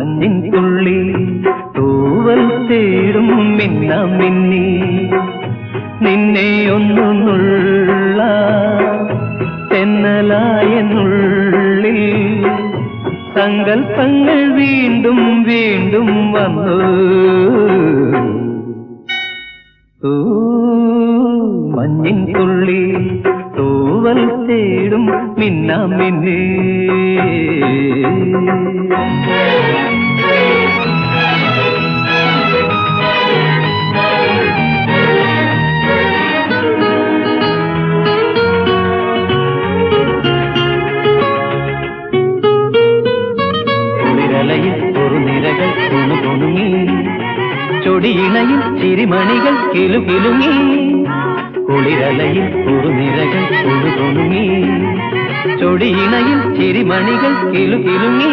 മഞ്ഞിൻ തുള്ളി തൂവൽ തേടും മിന്ന മിന്നി. നിന്നെ ഒന്നു നുള്ള തെന്നലായെന്നുള്ളിൽ സങ്കൽപ്പങ്ങൾ വീണ്ടും വീണ്ടും വന്നു. മഞ്ഞിൻ തുള്ളി തൂവൽ തേടും മിന്ന മിന്നേ. கொடி இணையில் சிறுமணிகள் கெலு கெலுமே குளிரலையில் குறுநிறகள் குழு கொழுமே சொடி இணையில் சிறுமணிகள் கெலு கெலுமே